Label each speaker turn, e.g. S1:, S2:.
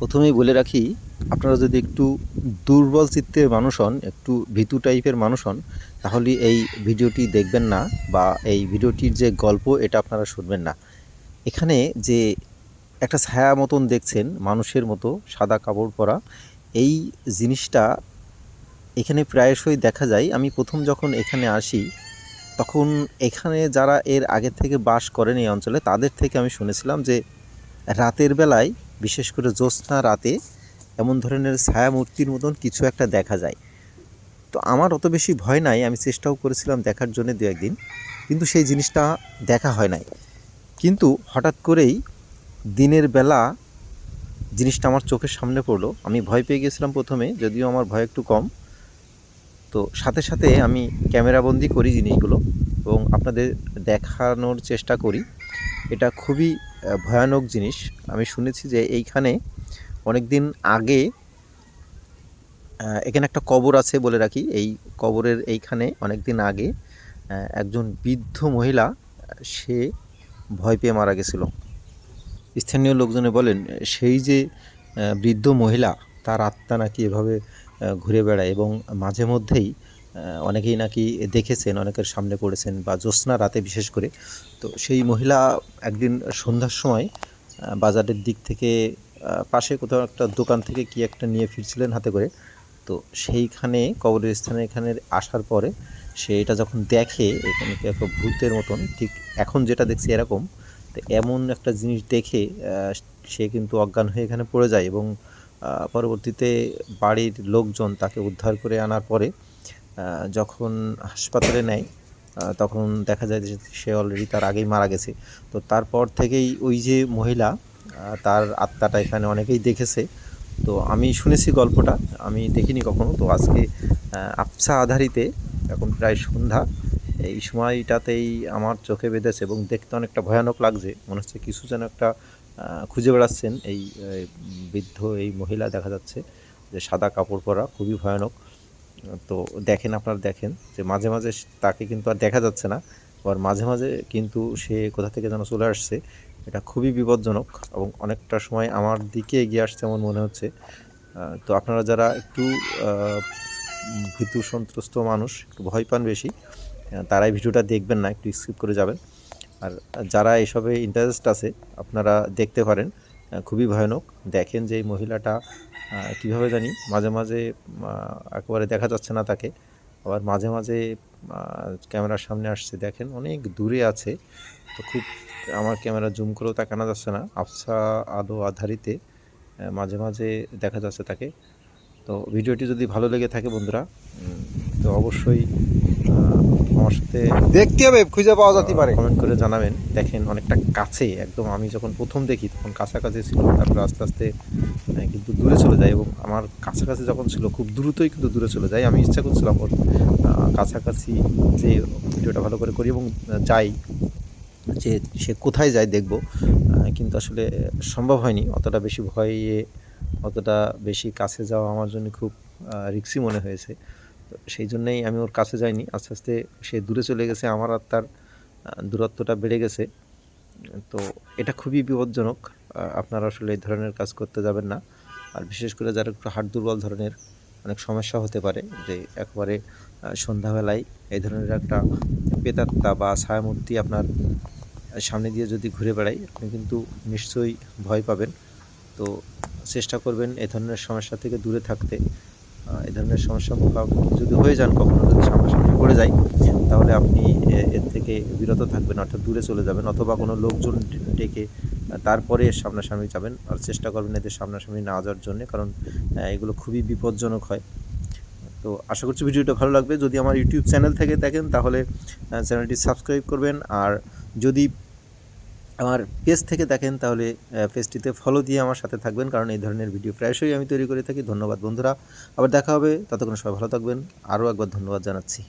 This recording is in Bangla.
S1: প্রথমেই বলে রাখি, আপনারা যদি একটু দুর্বল চিত্তের মানুষ হন, একটু ভীতু টাইপের মানুষ হন, তাহলে এই ভিডিওটি দেখবেন না বা এই ভিডিওটির যে গল্প, এটা আপনারা শুনবেন না। এখানে যে একটা ছায়া মতন দেখছেন, মানুষের মতো সাদা কাপড় পরা, এই জিনিসটা এখানে প্রায়শই দেখা যায়। আমি প্রথম যখন এখানে আসি, তখন এখানে যারা এর আগে থেকে বাস করেন এই অঞ্চলে, তাদের থেকে আমি শুনেছিলাম যে রাতের বেলায় বিশেষ করে জ্যোৎস্না রাতে এমন ধরনের ছায়া মূর্তির মতন কিছু একটা দেখা যায়। তো আমার অত বেশি ভয় নাই, আমি চেষ্টাও করেছিলাম দেখার জন্য দু একদিন, কিন্তু সেই জিনিসটা দেখা হয় নাই। কিন্তু হঠাৎ করেই দিনের বেলা জিনিসটা আমার চোখের সামনে পড়ল, আমি ভয় পেয়ে গেছিলাম প্রথমে, যদিও আমার ভয় একটু কম। তো সাথে সাথে আমি ক্যামেরাবন্দি করি জিনিসগুলো। এবং আপনাদের দেখানোর চেষ্টা করি। এটা খুবই ভয়ানক জিনিস। আমি শুনেছি যে এইখানে অনেক দিন আগে এখানে একটা কবর আছে বলে রাখি। এই কবরের এইখানে অনেক দিন আগে একজন বৃদ্ধ মহিলা, সে ভয় পেয়ে মারা গেছিল। স্থানীয় লোকজনে বলেন, সেই যে বৃদ্ধ মহিলা, তার আত্মা নাকি এভাবে ঘুরে বেড়ায় এবং মাঝে মধ্যেই অনেকেই নাকি দেখেছেন, অনেকের সামনে পড়েছেন বা জ্যোৎস্না রাতে বিশেষ করে। তো সেই মহিলা একদিন সন্ধ্যার সময় বাজারের দিক থেকে পাশে কোথাও একটা দোকান থেকে কি একটা নিয়ে ফিরছিলেন হাতে করে। তো সেইখানে কবরের স্থানে এখানে আসার পরে সে এটা যখন দেখে, এখানে কি একটা ভূতের মতন, ঠিক এখন যেটা দেখছি এরকম, তো এমন একটা জিনিস দেখে সে কিন্তু অজ্ঞান হয়ে এখানে পড়ে যায় এবং পরবর্তীতে বাড়ির লোকজন তাকে উদ্ধার করে আনার পরে যখন হাসপাতালে নেয় তখন দেখা যায় যে সে অলরেডি তার আগেই মারা গেছে। তো তারপর থেকেই ওই যে মহিলা তার আত্মাটা এখানে অনেকেই দেখেছে। তো আমি শুনেছি গল্পটা, আমি দেখিনি কখনো। তো আজকে আবছা আধারিতে, এখন প্রায় সন্ধ্যা, এই সময়টাতেই আমার চোখে বেঁধেছে এবং দেখতে অনেকটা ভয়ানক লাগছে। মনে হচ্ছে কিছু যেন একটা খুঁজে বেড়াচ্ছেন। এই বৃদ্ধ, এই মহিলা দেখা যাচ্ছে যে সাদা কাপড় পরা, খুবই ভয়ানক। তো দেখেন, আপনারা দেখেন যে মাঝে মাঝে তাকে কিন্তু আর দেখা যাচ্ছে না। আবার মাঝে মাঝে কিন্তু সে কোথা থেকে যেন চলে আসছে, এটা খুবই বিপজ্জনক এবং অনেকটা সময় আমার দিকে এগিয়ে আসছে এমন মনে হচ্ছে। তো আপনারা যারা একটু ভীতু সন্ত্রস্ত মানুষ, একটু ভয় পান বেশি তারাই ভিডিওটা দেখবেন না, একটু স্কিপ করে যাবেন। আর যারা এসবে ইন্টারেস্ট আছে, আপনারা দেখতে পারেন। খুবই ভয়ানক। দেখেন যে এই মহিলাটা কীভাবে জানি মাঝে মাঝে একেবারে দেখা যাচ্ছে না তাকে। আবার মাঝে মাঝে ক্যামেরার সামনে আসছে। দেখেন অনেক দূরে আছে। তো খুব, আমার ক্যামেরা জুম করেও তাকানো যাচ্ছে না। আফসা আলো আধারিতে মাঝে মাঝে দেখা যাচ্ছে তাকে। তো ভিডিওটি যদি ভালো লেগে থাকে বন্ধুরা তো অবশ্যই আমার সাথে
S2: দেখতে হবে, খুঁজে পাওয়া যেতে পারে।
S1: কমেন্ট করে জানাবেন। দেখেন, অনেকটা কাছে, একদম আমি যখন প্রথম দেখি, তখন কাছাকাছি ছিল, তারপর আস্তে আস্তে কিন্তু দূরে চলে যায় এবং আমার কাছাকাছি যখন ছিল, খুব দ্রুতই কিন্তু দূরে চলে যায় আমি ইচ্ছা করছিলাম ওর কাছাকাছি যে ভিডিওটা ভালো করে করি এবং যাই, যে সে কোথায় যায় দেখব। কিন্তু আসলে সম্ভব হয়নি, অতটা বেশি ভয়ে, অতটা বেশি কাছে যাওয়া আমার জন্য খুব রিক্সি মনে হয়েছে। তো সেই জন্যই আমি ওর কাছে যাইনি। আস্তে আস্তে সে দূরে চলে গেছে, আমার আর তার দূরত্বটা বেড়ে গেছে। তো এটা খুবই বিপজ্জনক। আপনারা আসলে এই ধরনের কাজ করতে যাবেন না। আর বিশেষ করে যারা একটু হাট দুর্বল ধরনের অনেক সমস্যা হতে পারে, যে একবারে সন্ধ্যাবেলায় এই ধরনের একটা পেতাত্তা বা ছায়ামূর্তি আপনার সামনে দিয়ে যদি ঘুরে বেড়াই আপনি কিন্তু নিশ্চয়ই ভয় পাবেন। তো চেষ্টা করবেন এ ধরনের সমস্যা থেকে দূরে থাকতে। এ ধরনের সমস্যা মুখোমুখি যদি হয়ে যান কখনো যদি সামনাসামনি পড়ে যায়, তাহলে আপনি এর থেকে বিরত থাকবেন, অর্থাৎ দূরে চলে যাবেন, অথবা কোনো লোকজন ডেকে তারপরে এর সামনাসামনি যাবেন আর চেষ্টা করবেন এদের সামনাসামনি না যাওয়ার জন্য, কারণ এগুলো খুবই বিপজ্জনক হয়। তো আশা করছি ভিডিওটা ভালো লাগবে। যদি আমার ইউটিউব চ্যানেল থেকে দেখেন, তাহলে চ্যানেলটি সাবস্ক্রাইব করবেন। আর যদি আমার পেজ থেকে দেখেন তাহলে পেজটিতে ফলো দিয়ে আমার সাথে থাকবেন, কারণ এই ধরনের ভিডিও প্রায়শই আমি তৈরি করে থাকি। ধন্যবাদ বন্ধুরা। আবার দেখা হবে। ততক্ষণ সবাই ভালো থাকবেন। আরও একবার ধন্যবাদ জানাচ্ছি।